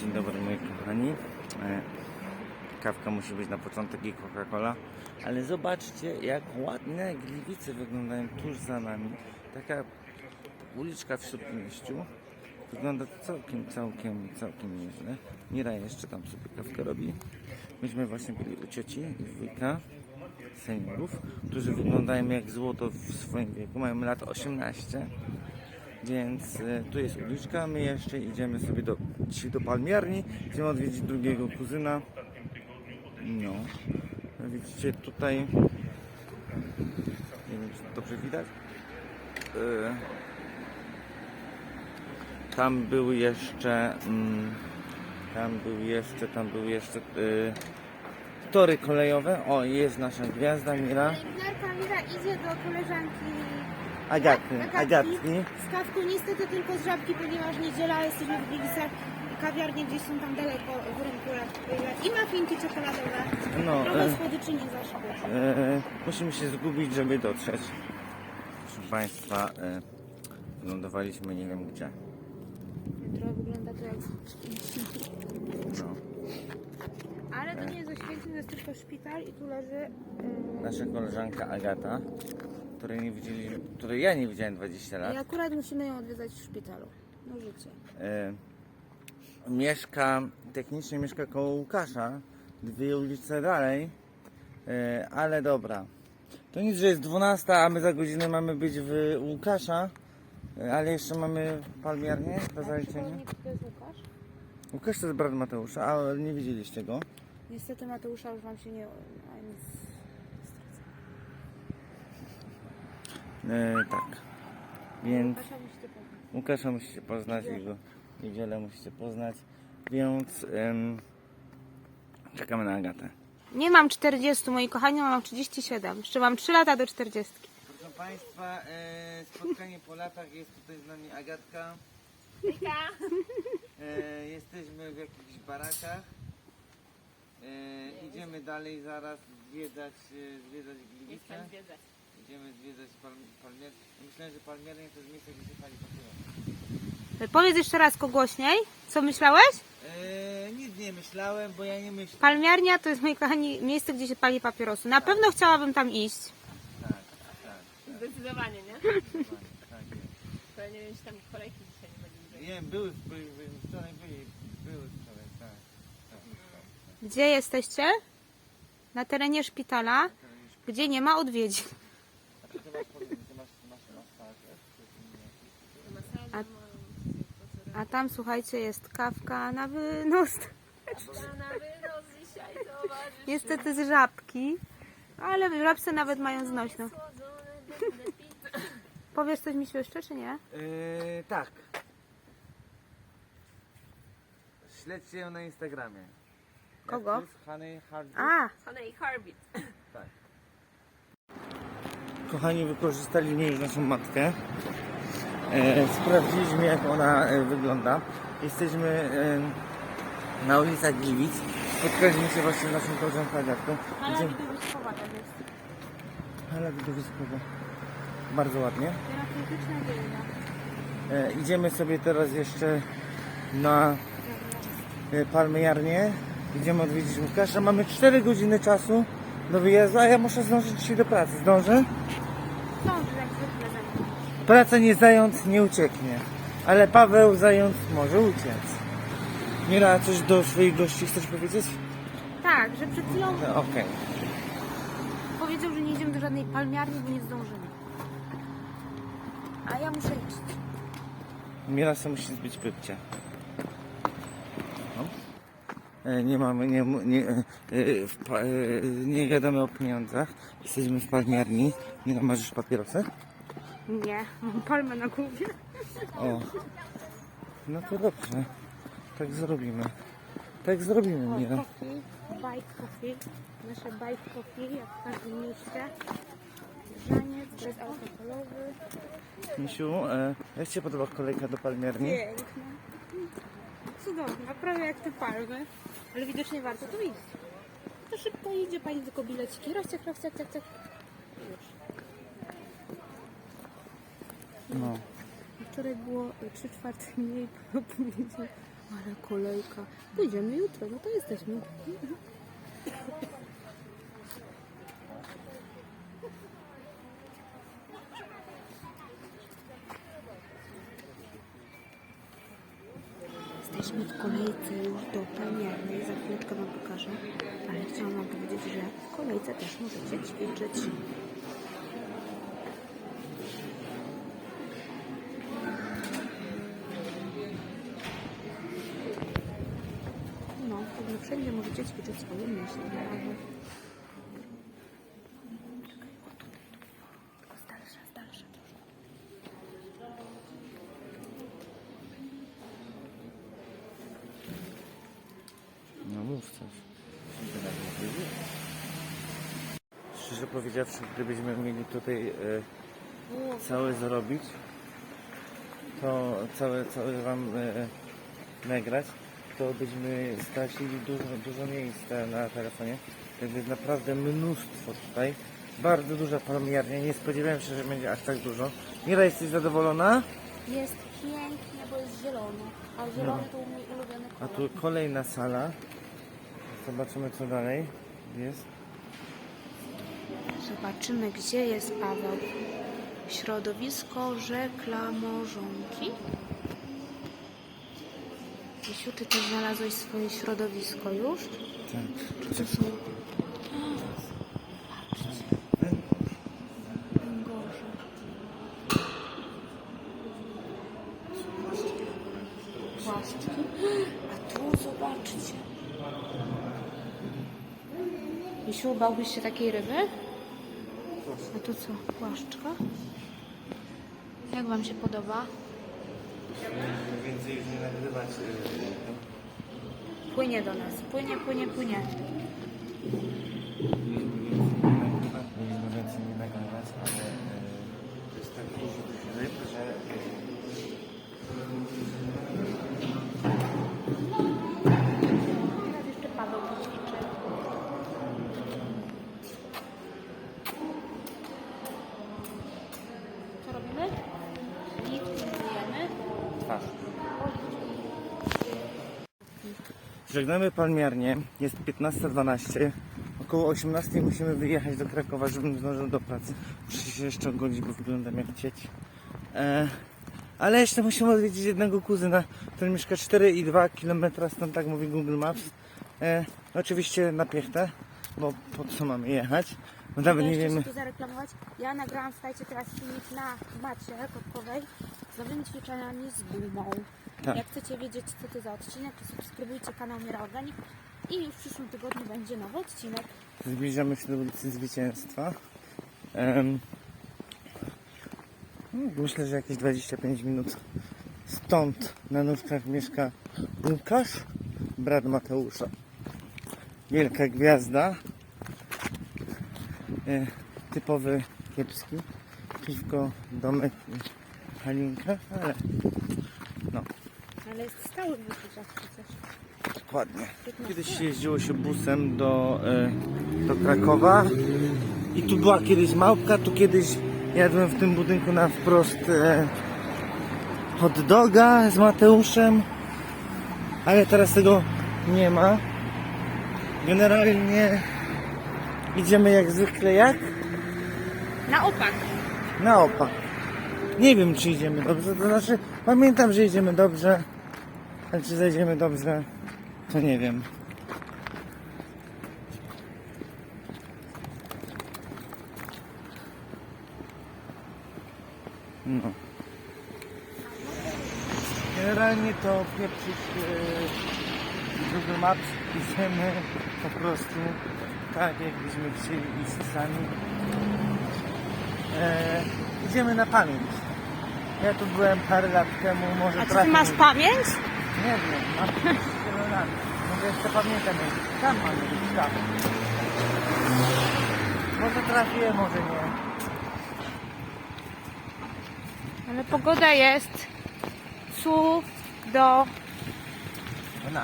Dzień dobry moi kochani. E, Kawka musi być na początek i Coca-Cola. Ale zobaczcie jak ładne gliwice wyglądają tuż za nami. Taka uliczka w śródmieściu. Wygląda całkiem, całkiem, całkiem nieźle. Mira jeszcze tam sobie kawkę robi. Myśmy właśnie byli u cioci i wujka seniorów, którzy wyglądają jak złoto w swoim wieku. Mają lat 18. Więc e, tu jest uliczka, my jeszcze idziemy sobie do, dzisiaj do palmiarni, chcemy odwiedzić drugiego kuzyna. No, widzicie tutaj, nie wiem czy dobrze widać, E, tam był jeszcze, mm, tam był jeszcze, tam był jeszcze tory kolejowe. O, jest nasza gwiazda Mira, Pielęgniarka Mira idzie do koleżanki Agatki, Agatki. z kawką, niestety tylko z żabki, ponieważ niedziela, jesteśmy w Gliwicach kawiarnie gdzieś są tam daleko w rynku I mafinki czekoladowe. No, Trochę e, słodyczy nie zaszło. E, musimy się zgubić, żeby dotrzeć. Proszę Państwa, e, lądowaliśmy nie wiem gdzie. Trochę wygląda to jak... No. Ale to nie jest Oświęcim, to jest tylko szpital i tu leży... Nasza koleżanka Agata, której nie widzieliśmy, której ja nie widziałem 20 Yy, lat, I akurat musimy ją odwiedzać w szpitalu. No życie. e, mieszka, technicznie mieszka koło Łukasza, dwie ulice dalej, e, ale dobra. To nic, że jest 12, a my za godzinę mamy być w Łukasza, e, ale jeszcze mamy palmiarnię do zaliczenia. Przypomnij, kto jest Łukasz? Łukasz to jest brat Mateusza, ale nie widzieliście go. Niestety Mateusza już wam się nie... A nic... E, tak. Więc Łukasza musicie poznać. Łukasza musicie poznać, jego niedzielę musicie poznać. Więc em, czekamy na Agatę. Nie mam 40, moi kochani, mam 37. Jeszcze mam 3 lata do 40. Proszę Państwa, e, spotkanie po latach jest tutaj z nami Agatka. E, jesteśmy w jakichś barakach. E, idziemy dalej zaraz zwiedzać, e, zwiedzać Gliwice. Idziemy zwiedzać Pal Palmier. Myślałem, że Palmiernie to jest miejsce, gdzie się pali papieros. Powiedz jeszcze raz głośniej. Co myślałeś? E, nic nie myślałem, bo ja nie myślę. Palmiarnia to jest, moi kochani, miejsce, gdzie się pali papierosy. Na pewno chciałabym tam iść. Tak, tak, Zdecydowanie, nie? tak, tak jest. To nie wiem, czy tam kolejki dzisiaj nie będzie. Nie, były, były, były wczoraj byli, były wczoraj, tak. tak, tak. Gdzie jesteście? Na terenie szpitala, gdzie nie ma odwiedzin. A ty masz, powiedz, ty masz, masz masażer, czy nie? Masaże, A- tam, słuchajcie, jest kawka na wynos. Na wynos dzisiaj, zobacz. Niestety z żabki. Ale w żabce nawet mają znośną. Powiesz coś mi jeszcze, czy nie? Yy, tak. Śledźcie ją na Instagramie. Jak Kogo? to jest? Honey? A, Honey Harbit. Tak. Kochani, wykorzystaliśmy już naszą matkę. E, sprawdziliśmy, jak ona e, wygląda. Jesteśmy e, na ulicach Gliwic. Spotkaliśmy się właśnie z naszą koleżanką Agatką. ale Idziemy- widowiskowa tam jest. Hala widowiskowa. Bardzo ładnie. Terapeutyczna idziemy sobie teraz jeszcze na Palmiarnię. Idziemy odwiedzić Łukasza. Mamy 4 godziny czasu do wyjazdu, a ja muszę zdążyć dzisiaj do pracy. Zdążę? Za Praca nie zając nie ucieknie, ale Paweł zając może uciec. Mira, coś do swoich gości chcesz powiedzieć? Tak, że przed chwilą No, Okej. powiedział, że nie idziemy do żadnej palmiarni, bo nie zdążymy. A ja muszę iść. Mira sobie musi zbić pypcie. No. E, Nie mamy, nie, nie, e, w pa- e, nie gadamy o pieniądzach. Jesteśmy w palmiarni. Mira, masz już papierosy? Nie, mam palmę na głowie. O. No to dobrze. Tak zrobimy. Tak zrobimy, O, Mira. coffee, bike coffee. Nasze bike coffee, jak w każdym mieście. Grzaniec bezalkoholowy. Misiu, e, jak Ci się podoba kolejka do palmiarni? Piękne. Cudowna, prawie jak te palmy. Ale widocznie warto tu iść. To szybko idzie pani tylko bileciki. Raz, ciak, raz, ciak, No. Wczoraj było 3 czwarte mniej, powiedział Ale kolejka. Pójdziemy jutro, no to jesteśmy. Jesteśmy w kolejce już do palmiernej, za chwileczkę Wam pokażę, ale chciałam Wam powiedzieć, że w kolejce też możecie ćwiczyć. Z dalsza troszkę. No mów. Szczerze powiedziawszy, gdybyśmy mieli tutaj e, całe zarobić, to całe, całe wam e, nagrać, to byśmy stracili dużo, dużo miejsca na telefonie. Także jest naprawdę mnóstwo tutaj. Bardzo duża palmiarnia. Nie spodziewałem się, że będzie aż tak dużo. Mira, jesteś zadowolona? Jest pięknie, bo jest zielony. A zielony to mój ulubiony A kolor. tu kolejna sala. Zobaczymy co dalej jest. Zobaczymy, gdzie jest Paweł. Środowisko reklamożonki. Misiu, czy ty znalazłeś swoje środowisko już? Tak. Czy to są... Patrzcie. Węgorze. Płaszczki. A tu zobaczcie. Misiu, bałbyś się takiej ryby? A to co? Płaszczka? Jak wam się podoba? Nie nagrywać. Płynie do nas. Płynie, płynie, płynie. Żegnamy palmiarnię. Jest 15.12. Około 18 musimy wyjechać do Krakowa, żebym zdążył do pracy. Muszę się jeszcze ogodzić, bo wyglądam jak cieć. E, ale jeszcze musimy odwiedzić jednego kuzyna, który mieszka 4,2 km stąd, tak mówi Google Maps. E, oczywiście na piechtę, bo po co mamy jechać? Bo nawet nie wiemy. się tu zareklamować. Ja nagrałam, słuchajcie, teraz filmik na macie kotkowej z nowymi ćwiczeniami z gumą. Tak. Jak chcecie wiedzieć, co to za odcinek, to subskrybujcie kanał Mira Organic i już w przyszłym tygodniu będzie nowy odcinek. Zbliżamy się do ulicy Zwycięstwa. No, myślę, że jakieś 25 minut stąd na nóżkach mieszka Łukasz, brat Mateusza. Wielka gwiazda. E, typowy kiepski. Piwko, domek, i halinka, ale Ale jest stały w przecież. dokładnie. 15 Kiedyś jeździło się busem do, e, do Krakowa i tu była kiedyś małpka, tu kiedyś jadłem w tym budynku na wprost e, hot doga z Mateuszem, ale teraz tego nie ma. Generalnie idziemy jak zwykle jak? Na opak. Na opak. Nie wiem czy idziemy dobrze, to znaczy pamiętam, że idziemy dobrze, ale czy zajdziemy dobrze, to nie wiem. No. Generalnie to pieprzyć yy, Google Maps idziemy po prostu tak jakbyśmy chcieli iść sami. E, idziemy na pamięć. Ja tu byłem parę lat temu, może A czy ty trafię- masz pamięć? Nie wiem, mam 37 lat. Może jeszcze pamiętam, jak tam mamy być, tam. Może trafię, może nie. Ale pogoda jest cudowna. No.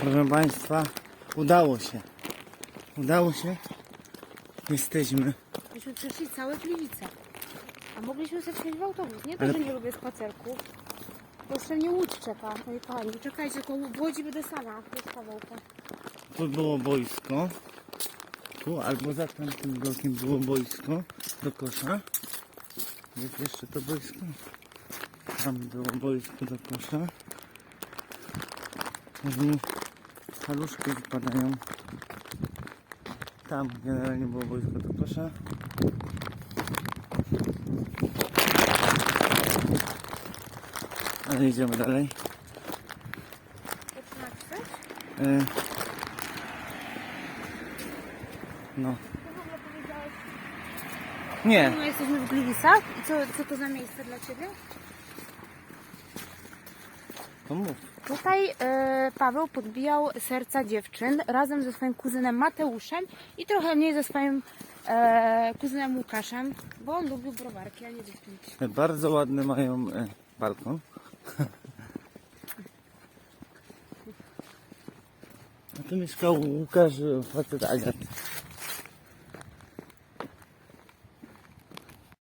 Proszę Państwa, udało się. Udało się. Jesteśmy. Myśmy przeszli całe Gliwice. A mogliśmy sobie wsiąść w autobus. Nie to, Ale- że nie lubię spacerków. Jeszcze mnie łódź czeka, moi kochani. Czekajcie, koło w Łodzi będę sama. Jest kawałka. Tu było boisko. Tu albo za tamtym blokiem było boisko do kosza. Jest jeszcze to boisko. Tam było boisko do kosza. Później paluszki wypadają. Tam generalnie było boisko do kosza. Ale idziemy dalej. E, No. Nie. No, jesteśmy w Gliwicach. I co, co to za miejsce dla Ciebie? To mów. Tutaj e, Paweł podbijał serca dziewczyn razem ze swoim kuzynem Mateuszem i trochę mniej ze swoim e, kuzynem Łukaszem, bo on lubił browarki, a nie dziewczynki. Bardzo ładny mają balkon. A tu mieszkał Łukasz, e, facet Agat.